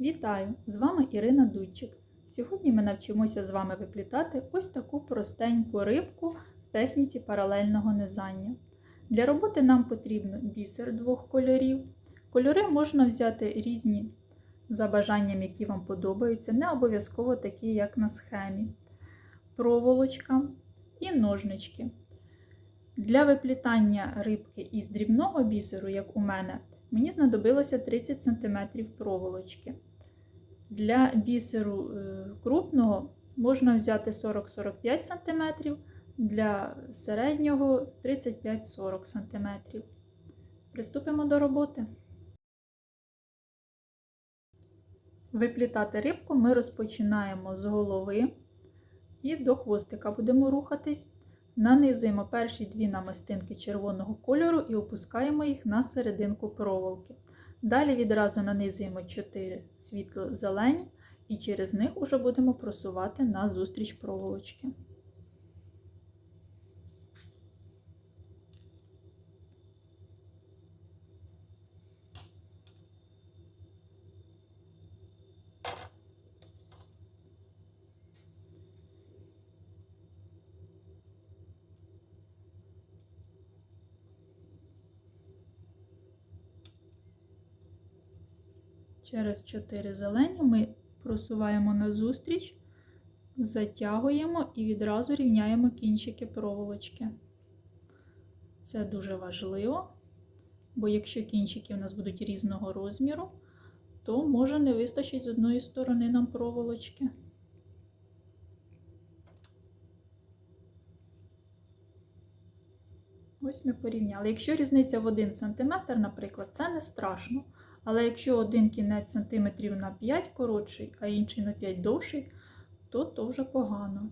Вітаю! З вами Ірина Дудчик. Сьогодні ми навчимося з вами виплітати ось таку простеньку рибку в техніці паралельного низання. Для роботи нам потрібно бісер двох кольорів. Кольори можна взяти різні за бажанням, які вам подобаються, не обов'язково такі, як на схемі. Проволочка і ножнички. Для виплітання рибки із дрібного бісеру, як у мене, мені знадобилося 30 см проволочки. Для бісеру е, крупного можна взяти 40-45 см, для середнього 35-40 см. Приступимо до роботи. Виплітати рибку ми розпочинаємо з голови і до хвостика будемо рухатись. Нанизуємо перші дві намистинки червоного кольору і опускаємо їх на серединку проволоки. Далі відразу нанизуємо 4 світло-зелені і через них уже будемо просувати на зустріч проволочки. Через 4 зелені ми просуваємо назустріч, затягуємо і відразу рівняємо кінчики проволочки. Це дуже важливо, бо якщо кінчики у нас будуть різного розміру, то може не вистачить з одної сторони нам проволочки. Ось ми порівняли. Якщо різниця в 1 см, наприклад, це не страшно. Але якщо один кінець сантиметрів на 5 коротший, а інший на 5 довший, то то вже погано.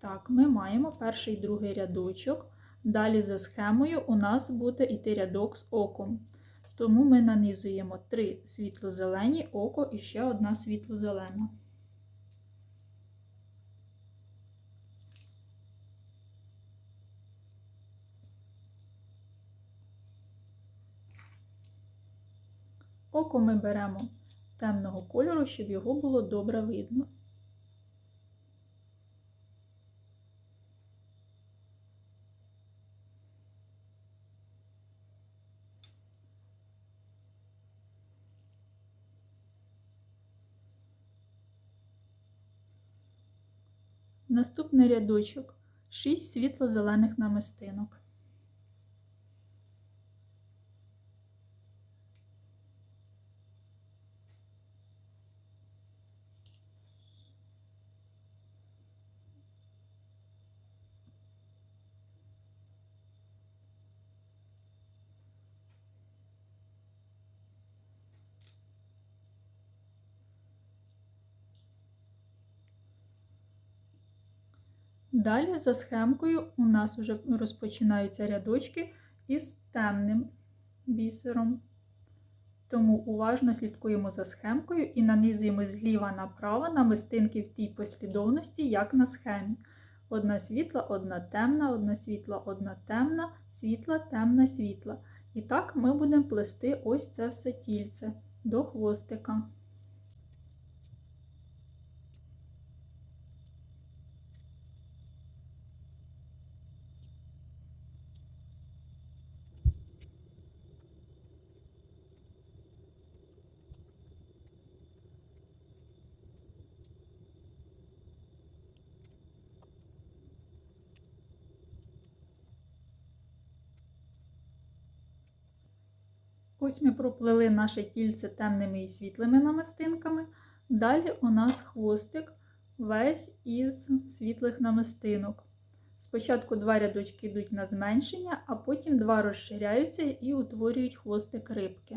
Так, ми маємо перший і другий рядочок. Далі за схемою у нас буде йти рядок з оком. Тому ми нанизуємо три світло-зелені око і ще одна світло-зелена. Око ми беремо темного кольору, щоб його було добре видно. Наступний рядочок 6 світло-зелених намистинок. Далі за схемкою у нас вже розпочинаються рядочки із темним бісером. Тому уважно слідкуємо за схемкою і нанизуємо зліва направо намистинки в тій послідовності, як на схемі. Одна світла, одна темна, одна світла, одна темна, світла, темна, світла. І так ми будемо плести ось це все тільце до хвостика. Ось ми проплели наше тільце темними і світлими намистинками. Далі у нас хвостик весь із світлих намистинок. Спочатку два рядочки йдуть на зменшення, а потім два розширяються і утворюють хвостик рибки.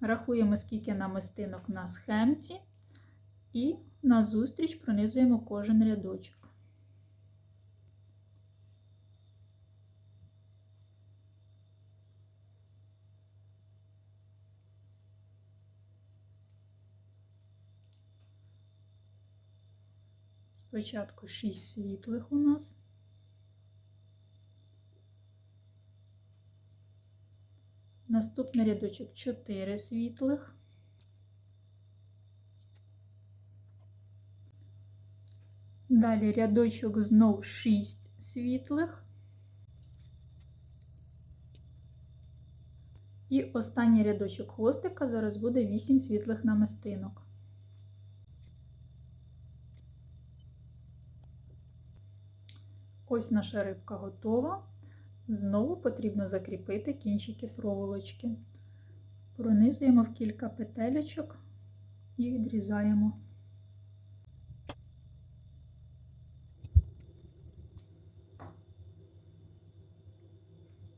Рахуємо, скільки намистинок на схемці, і назустріч пронизуємо кожен рядочок. Спочатку 6 світлих у нас. Наступний рядочок 4 світлих. Далі рядочок знов 6 світлих. І останній рядочок хвостика зараз буде 8 світлих намистинок. Ось наша рибка готова. Знову потрібно закріпити кінчики проволочки. Пронизуємо в кілька петелечок і відрізаємо.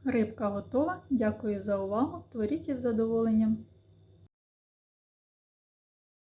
Рибка готова. Дякую за увагу. Творіть із задоволенням.